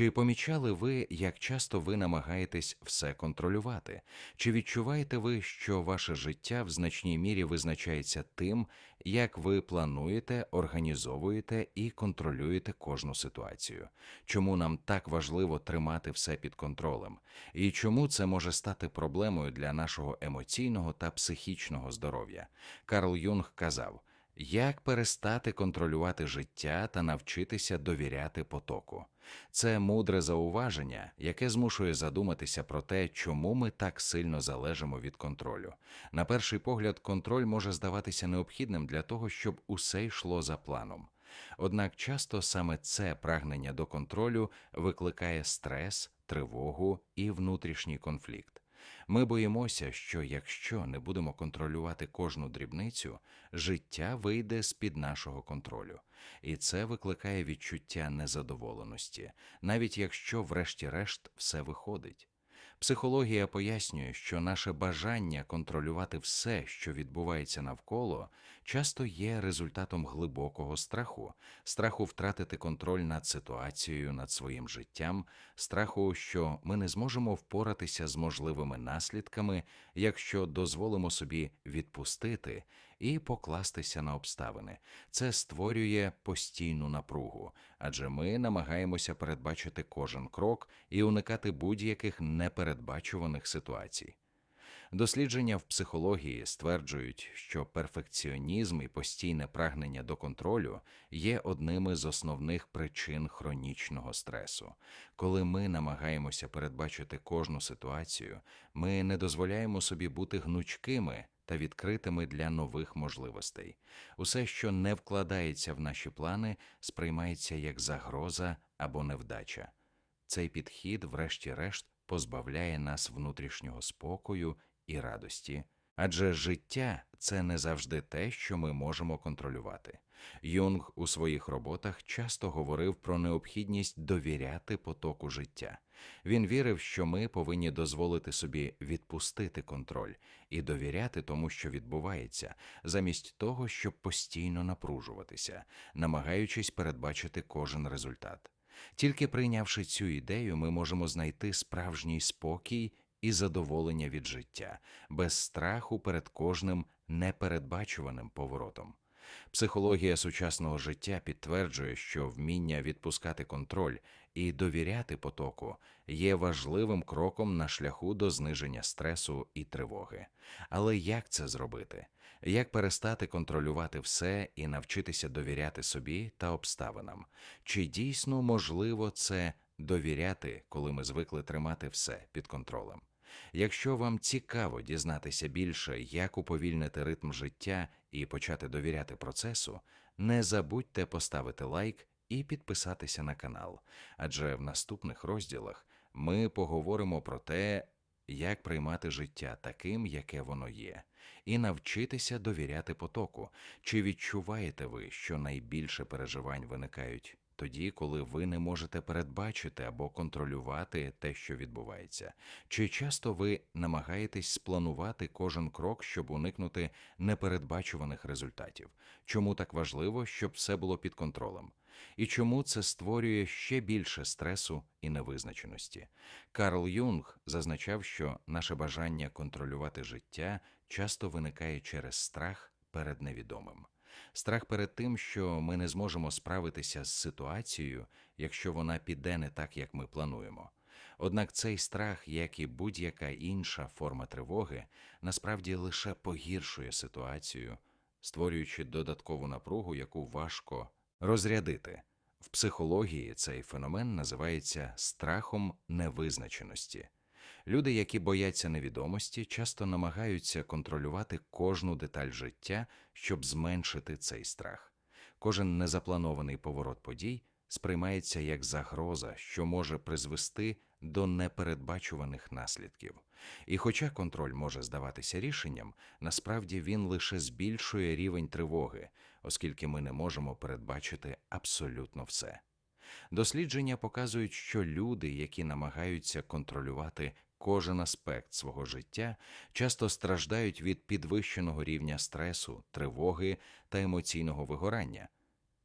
Чи помічали ви, як часто ви намагаєтесь все контролювати? Чи відчуваєте ви, що ваше життя в значній мірі визначається тим, як ви плануєте, організовуєте і контролюєте кожну ситуацію? Чому нам так важливо тримати все під контролем? І чому це може стати проблемою для нашого емоційного та психічного здоров'я? Карл Юнг казав. Як перестати контролювати життя та навчитися довіряти потоку? Це мудре зауваження, яке змушує задуматися про те, чому ми так сильно залежимо від контролю. На перший погляд, контроль може здаватися необхідним для того, щоб усе йшло за планом. Однак часто саме це прагнення до контролю викликає стрес, тривогу і внутрішній конфлікт. Ми боїмося, що якщо не будемо контролювати кожну дрібницю, життя вийде з під нашого контролю, і це викликає відчуття незадоволеності, навіть якщо, врешті-решт, все виходить. Психологія пояснює, що наше бажання контролювати все, що відбувається навколо, часто є результатом глибокого страху, страху втратити контроль над ситуацією, над своїм життям, страху, що ми не зможемо впоратися з можливими наслідками, якщо дозволимо собі відпустити і покластися на обставини. Це створює постійну напругу, адже ми намагаємося передбачити кожен крок і уникати будь-яких непередбачуваних ситуацій. Дослідження в психології стверджують, що перфекціонізм і постійне прагнення до контролю є одними з основних причин хронічного стресу. Коли ми намагаємося передбачити кожну ситуацію, ми не дозволяємо собі бути гнучкими та відкритими для нових можливостей. Усе, що не вкладається в наші плани, сприймається як загроза або невдача. Цей підхід, врешті-решт, позбавляє нас внутрішнього спокою і радості. Адже життя це не завжди те, що ми можемо контролювати. Юнг у своїх роботах часто говорив про необхідність довіряти потоку життя. Він вірив, що ми повинні дозволити собі відпустити контроль і довіряти тому, що відбувається, замість того, щоб постійно напружуватися, намагаючись передбачити кожен результат. Тільки прийнявши цю ідею, ми можемо знайти справжній спокій і задоволення від життя, без страху перед кожним непередбачуваним поворотом. Психологія сучасного життя підтверджує, що вміння відпускати контроль і довіряти потоку є важливим кроком на шляху до зниження стресу і тривоги. Але як це зробити? Як перестати контролювати все і навчитися довіряти собі та обставинам? Чи дійсно можливо це довіряти, коли ми звикли тримати все під контролем? Якщо вам цікаво дізнатися більше, як уповільнити ритм життя і почати довіряти процесу, не забудьте поставити лайк і підписатися на канал, адже в наступних розділах ми поговоримо про те, як приймати життя таким, яке воно є, і навчитися довіряти потоку. Чи відчуваєте ви, що найбільше переживань виникають тоді, коли ви не можете передбачити або контролювати те, що відбувається? Чи часто ви намагаєтесь спланувати кожен крок, щоб уникнути непередбачуваних результатів? Чому так важливо, щоб все було під контролем? І чому це створює ще більше стресу і невизначеності? Карл Юнг зазначав, що наше бажання контролювати життя часто виникає через страх перед невідомим. Страх перед тим, що ми не зможемо справитися з ситуацією, якщо вона піде не так, як ми плануємо. Однак цей страх, як і будь-яка інша форма тривоги, насправді лише погіршує ситуацію, створюючи додаткову напругу, яку важко розрядити. В психології цей феномен називається страхом невизначеності. Люди, які бояться невідомості, часто намагаються контролювати кожну деталь життя, щоб зменшити цей страх. Кожен незапланований поворот подій сприймається як загроза, що може призвести до непередбачуваних наслідків. І хоча контроль може здаватися рішенням, насправді він лише збільшує рівень тривоги, оскільки ми не можемо передбачити абсолютно все. Дослідження показують, що люди, які намагаються контролювати кожен аспект свого життя, часто страждають від підвищеного рівня стресу, тривоги та емоційного вигорання.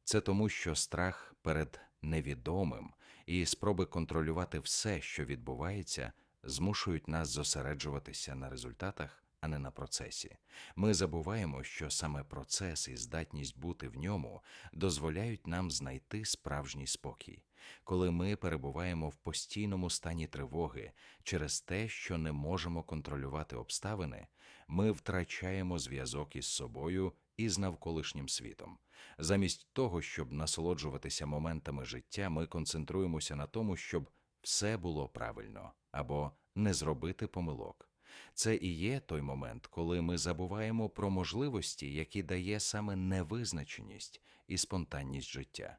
Це тому, що страх перед невідомим і спроби контролювати все, що відбувається, змушують нас зосереджуватися на результатах, а не на процесі. Ми забуваємо, що саме процес і здатність бути в ньому дозволяють нам знайти справжній спокій. Коли ми перебуваємо в постійному стані тривоги через те, що не можемо контролювати обставини, ми втрачаємо зв'язок із собою і з навколишнім світом. Замість того, щоб насолоджуватися моментами життя, ми концентруємося на тому, щоб все було правильно або не зробити помилок. Це і є той момент, коли ми забуваємо про можливості, які дає саме невизначеність і спонтанність життя.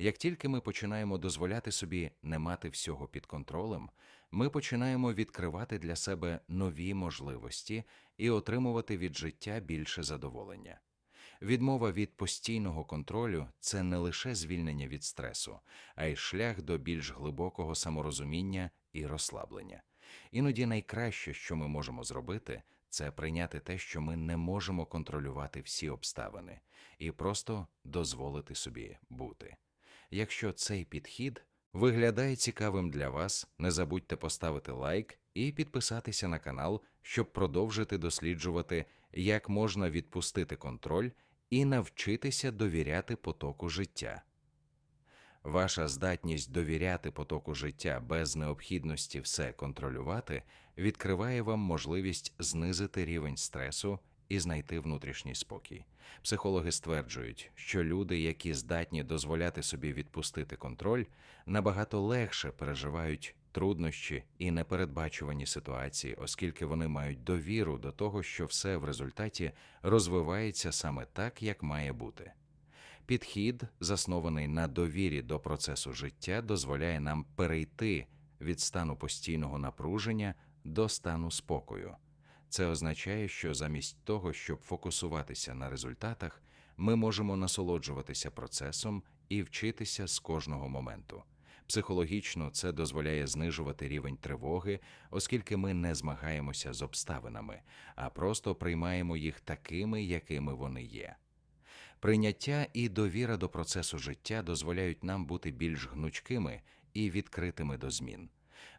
Як тільки ми починаємо дозволяти собі не мати всього під контролем, ми починаємо відкривати для себе нові можливості і отримувати від життя більше задоволення. Відмова від постійного контролю це не лише звільнення від стресу, а й шлях до більш глибокого саморозуміння і розслаблення. Іноді найкраще, що ми можемо зробити, це прийняти те, що ми не можемо контролювати всі обставини, і просто дозволити собі бути. Якщо цей підхід виглядає цікавим для вас, не забудьте поставити лайк і підписатися на канал, щоб продовжити досліджувати, як можна відпустити контроль і навчитися довіряти потоку життя. Ваша здатність довіряти потоку життя без необхідності все контролювати відкриває вам можливість знизити рівень стресу і знайти внутрішній спокій. Психологи стверджують, що люди, які здатні дозволяти собі відпустити контроль, набагато легше переживають труднощі і непередбачувані ситуації, оскільки вони мають довіру до того, що все в результаті розвивається саме так, як має бути. Підхід, заснований на довірі до процесу життя, дозволяє нам перейти від стану постійного напруження до стану спокою. Це означає, що замість того, щоб фокусуватися на результатах, ми можемо насолоджуватися процесом і вчитися з кожного моменту. Психологічно це дозволяє знижувати рівень тривоги, оскільки ми не змагаємося з обставинами, а просто приймаємо їх такими, якими вони є. Прийняття і довіра до процесу життя дозволяють нам бути більш гнучкими і відкритими до змін.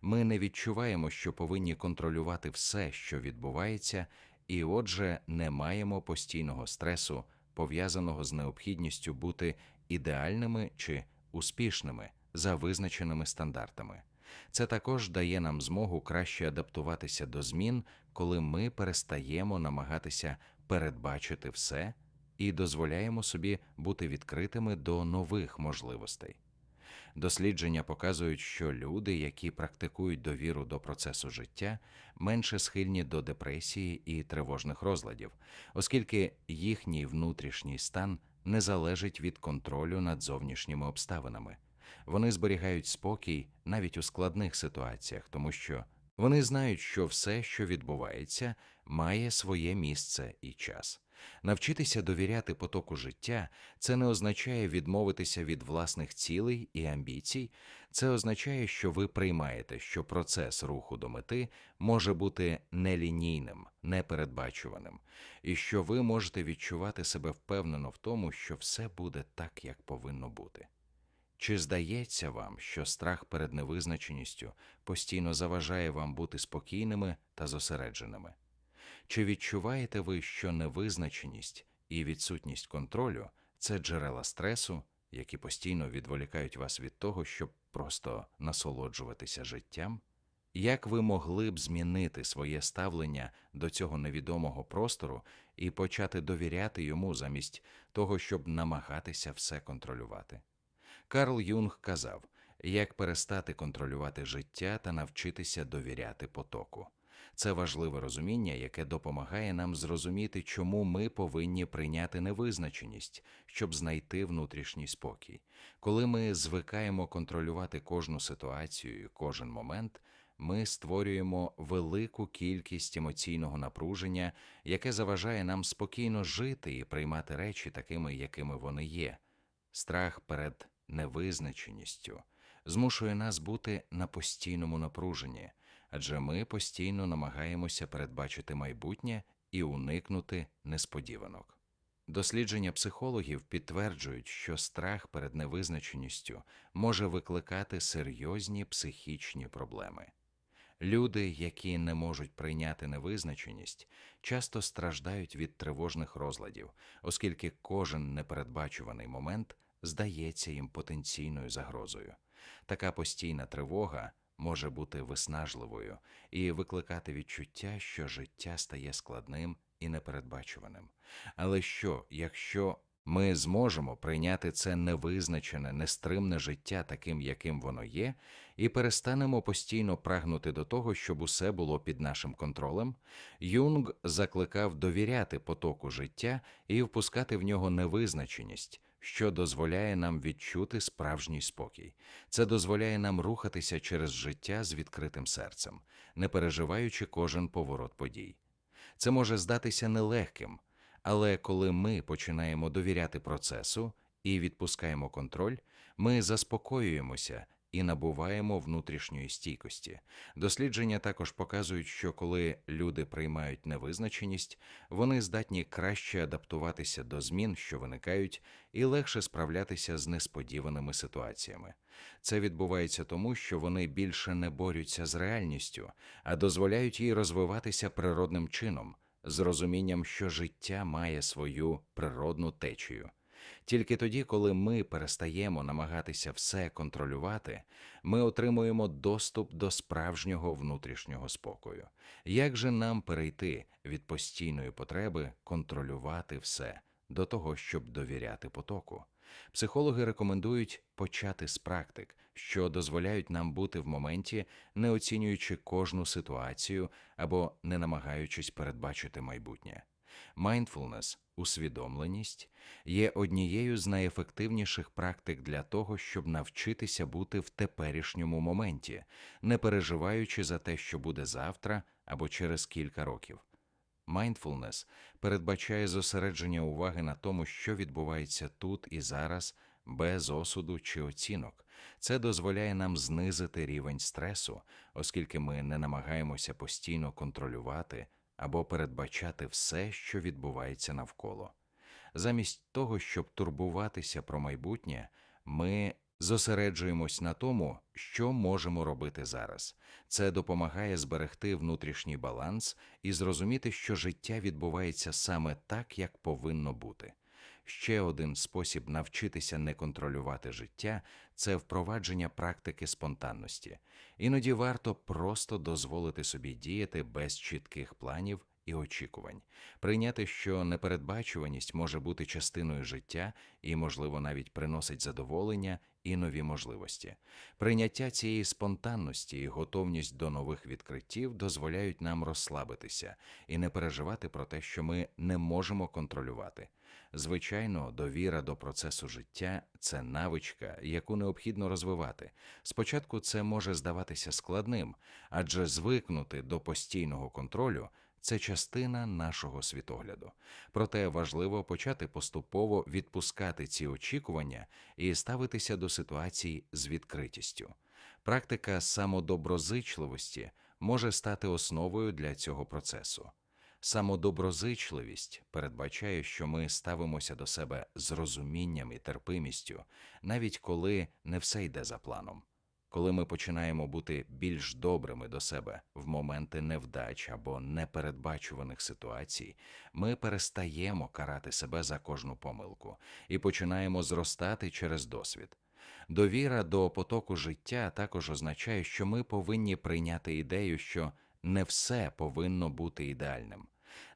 Ми не відчуваємо, що повинні контролювати все, що відбувається, і, отже, не маємо постійного стресу, пов'язаного з необхідністю бути ідеальними чи успішними за визначеними стандартами. Це також дає нам змогу краще адаптуватися до змін, коли ми перестаємо намагатися передбачити все і дозволяємо собі бути відкритими до нових можливостей. Дослідження показують, що люди, які практикують довіру до процесу життя, менше схильні до депресії і тривожних розладів, оскільки їхній внутрішній стан не залежить від контролю над зовнішніми обставинами. Вони зберігають спокій навіть у складних ситуаціях, тому що вони знають, що все, що відбувається, має своє місце і час. Навчитися довіряти потоку життя це не означає відмовитися від власних цілей і амбіцій, це означає, що ви приймаєте, що процес руху до мети може бути нелінійним, непередбачуваним, і що ви можете відчувати себе впевнено в тому, що все буде так, як повинно бути. Чи здається вам, що страх перед невизначеністю постійно заважає вам бути спокійними та зосередженими? Чи відчуваєте ви, що невизначеність і відсутність контролю це джерела стресу, які постійно відволікають вас від того, щоб просто насолоджуватися життям? Як ви могли б змінити своє ставлення до цього невідомого простору і почати довіряти йому замість того, щоб намагатися все контролювати? Карл Юнг казав, як перестати контролювати життя та навчитися довіряти потоку. Це важливе розуміння, яке допомагає нам зрозуміти, чому ми повинні прийняти невизначеність, щоб знайти внутрішній спокій. Коли ми звикаємо контролювати кожну ситуацію, і кожен момент, ми створюємо велику кількість емоційного напруження, яке заважає нам спокійно жити і приймати речі такими, якими вони є. Страх перед невизначеністю змушує нас бути на постійному напруженні адже ми постійно намагаємося передбачити майбутнє і уникнути несподіванок. Дослідження психологів підтверджують, що страх перед невизначеністю може викликати серйозні психічні проблеми. Люди, які не можуть прийняти невизначеність, часто страждають від тривожних розладів, оскільки кожен непередбачуваний момент здається їм потенційною загрозою. Така постійна тривога може бути виснажливою і викликати відчуття, що життя стає складним і непередбачуваним. Але що, якщо ми зможемо прийняти це невизначене, нестримне життя таким, яким воно є, і перестанемо постійно прагнути до того, щоб усе було під нашим контролем, Юнг закликав довіряти потоку життя і впускати в нього невизначеність, що дозволяє нам відчути справжній спокій. Це дозволяє нам рухатися через життя з відкритим серцем, не переживаючи кожен поворот подій. Це може здатися нелегким, але коли ми починаємо довіряти процесу і відпускаємо контроль, ми заспокоюємося і набуваємо внутрішньої стійкості. Дослідження також показують, що коли люди приймають невизначеність, вони здатні краще адаптуватися до змін, що виникають, і легше справлятися з несподіваними ситуаціями. Це відбувається тому, що вони більше не борються з реальністю, а дозволяють їй розвиватися природним чином, з розумінням, що життя має свою природну течію. Тільки тоді, коли ми перестаємо намагатися все контролювати, ми отримуємо доступ до справжнього внутрішнього спокою. Як же нам перейти від постійної потреби контролювати все до того, щоб довіряти потоку? Психологи рекомендують почати з практик, що дозволяють нам бути в моменті, не оцінюючи кожну ситуацію або не намагаючись передбачити майбутнє. Mindfulness, усвідомленість, є однією з найефективніших практик для того, щоб навчитися бути в теперішньому моменті, не переживаючи за те, що буде завтра або через кілька років. Mindfulness передбачає зосередження уваги на тому, що відбувається тут і зараз, без осуду чи оцінок. Це дозволяє нам знизити рівень стресу, оскільки ми не намагаємося постійно контролювати або передбачати все, що відбувається навколо. Замість того, щоб турбуватися про майбутнє, ми зосереджуємось на тому, що можемо робити зараз. Це допомагає зберегти внутрішній баланс і зрозуміти, що життя відбувається саме так, як повинно бути. Ще один спосіб навчитися не контролювати життя це впровадження практики спонтанності. Іноді варто просто дозволити собі діяти без чітких планів і очікувань, прийняти, що непередбачуваність може бути частиною життя і, можливо, навіть приносить задоволення і нові можливості. Прийняття цієї спонтанності і готовність до нових відкриттів дозволяють нам розслабитися і не переживати про те, що ми не можемо контролювати. Звичайно, довіра до процесу життя це навичка, яку необхідно розвивати. Спочатку це може здаватися складним, адже звикнути до постійного контролю це частина нашого світогляду. Проте важливо почати поступово відпускати ці очікування і ставитися до ситуацій з відкритістю. Практика самодоброзичливості може стати основою для цього процесу. Самодоброзичливість передбачає, що ми ставимося до себе з розумінням і терпимістю, навіть коли не все йде за планом. Коли ми починаємо бути більш добрими до себе в моменти невдач або непередбачуваних ситуацій, ми перестаємо карати себе за кожну помилку і починаємо зростати через досвід. Довіра до потоку життя також означає, що ми повинні прийняти ідею, що не все повинно бути ідеальним.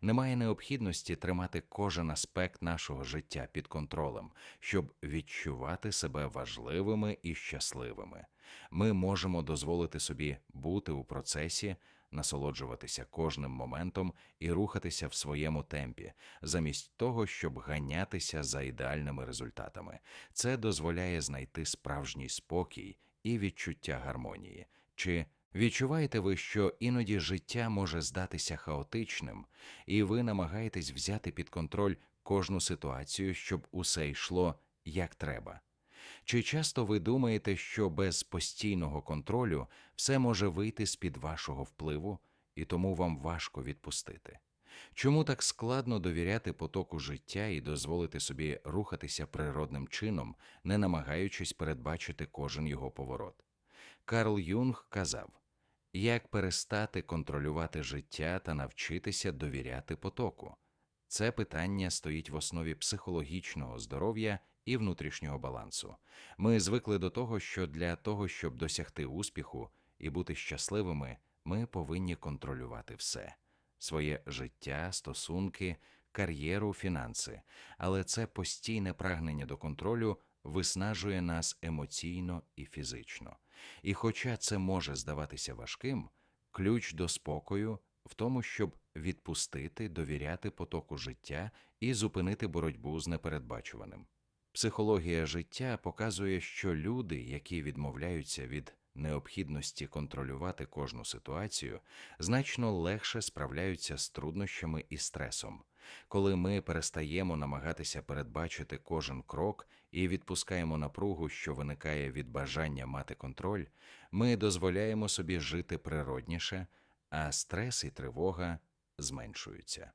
Немає необхідності тримати кожен аспект нашого життя під контролем, щоб відчувати себе важливими і щасливими. Ми можемо дозволити собі бути у процесі, насолоджуватися кожним моментом і рухатися в своєму темпі, замість того, щоб ганятися за ідеальними результатами. Це дозволяє знайти справжній спокій і відчуття гармонії. Чи Відчуваєте ви, що іноді життя може здатися хаотичним, і ви намагаєтесь взяти під контроль кожну ситуацію, щоб усе йшло як треба. Чи часто ви думаєте, що без постійного контролю все може вийти з під вашого впливу, і тому вам важко відпустити? Чому так складно довіряти потоку життя і дозволити собі рухатися природним чином, не намагаючись передбачити кожен його поворот? Карл Юнг казав: як перестати контролювати життя та навчитися довіряти потоку? Це питання стоїть в основі психологічного здоров'я і внутрішнього балансу. Ми звикли до того, що для того, щоб досягти успіху і бути щасливими, ми повинні контролювати все своє життя, стосунки, кар'єру, фінанси. Але це постійне прагнення до контролю виснажує нас емоційно і фізично. І хоча це може здаватися важким, ключ до спокою в тому, щоб відпустити, довіряти потоку життя і зупинити боротьбу з непередбачуваним. Психологія життя показує, що люди, які відмовляються від необхідності контролювати кожну ситуацію, значно легше справляються з труднощами і стресом. Коли ми перестаємо намагатися передбачити кожен крок і відпускаємо напругу, що виникає від бажання мати контроль, ми дозволяємо собі жити природніше, а стрес і тривога зменшуються.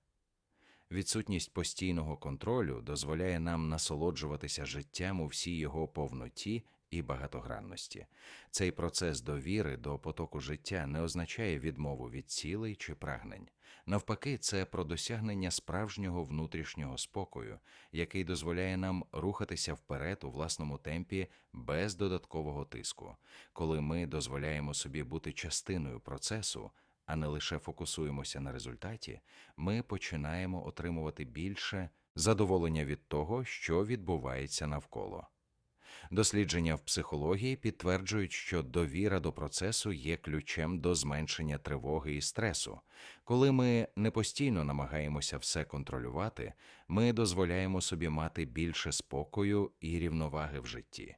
Відсутність постійного контролю дозволяє нам насолоджуватися життям у всій його повноті і багатогранності. Цей процес довіри до потоку життя не означає відмову від цілей чи прагнень. Навпаки, це про досягнення справжнього внутрішнього спокою, який дозволяє нам рухатися вперед у власному темпі без додаткового тиску, коли ми дозволяємо собі бути частиною процесу а не лише фокусуємося на результаті, ми починаємо отримувати більше задоволення від того, що відбувається навколо. Дослідження в психології підтверджують, що довіра до процесу є ключем до зменшення тривоги і стресу. Коли ми не постійно намагаємося все контролювати, ми дозволяємо собі мати більше спокою і рівноваги в житті.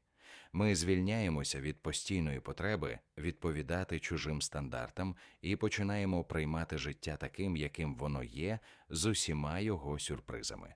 Ми звільняємося від постійної потреби відповідати чужим стандартам і починаємо приймати життя таким, яким воно є, з усіма його сюрпризами.